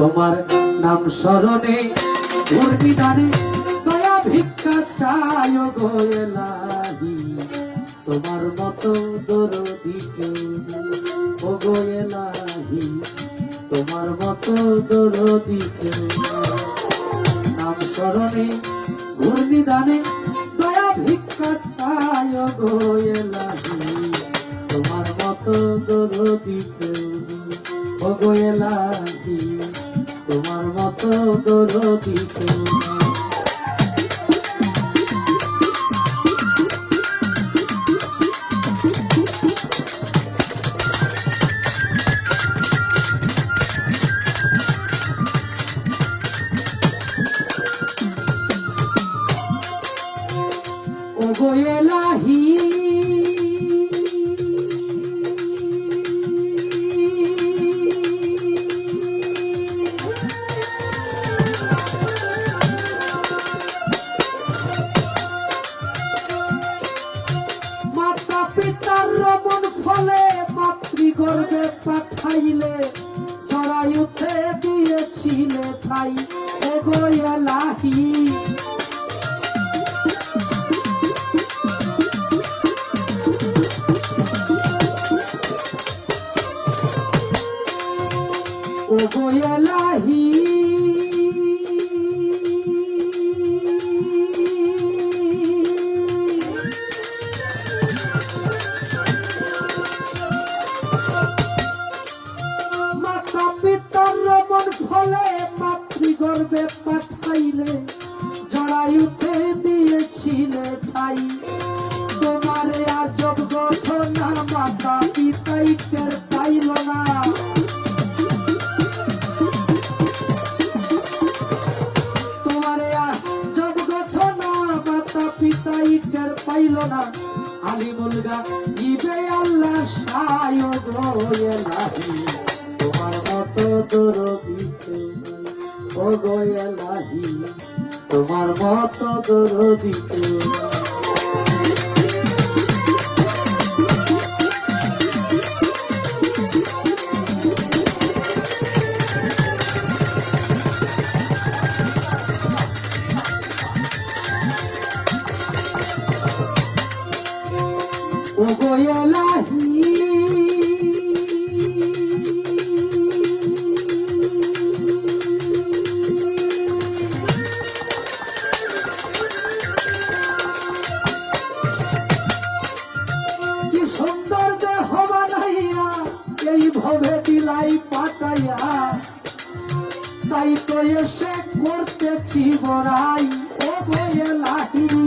তোমার নাম স্মরণে উর্মিদানে দয়া ভিক্ষা চায় গোয়েলাহি তোমার মতো দরদি কেউ ও গোয়েলাহি তোমার মতো দরদি কেউ। নাম স্মরণে ঘূর্ণিদানে দয়া ভিক্ষা চায় গোয়েলাহি তোমার মতো দরদি কেউ ও গোয়েলাহি তোমার মতো দরদি কেউ নেই। দিয়েছিলে ঠাই ও গোয়েলাহি ও গোয়ালাহি মাতা মাতৃগর্ভে পাঠাইলে জড়ায়ুতে দিয়েছিলে ঠাই। তোমারে আজব গঠনা মাতা পিতাই টের পাইল না। তোমারে জব গঠনা মাতা পিতা ইটার পাইল না। আলিমুল গা ইবে আল্লাহ সায় তোমার মতো ও গোয়ে নাহি তোমার মতো দরদি কেউ নাই। ও ভবে দিলাই পাতাইয়া তাই তো এসে করতেছি বড়াই। ও বয়ে লাহি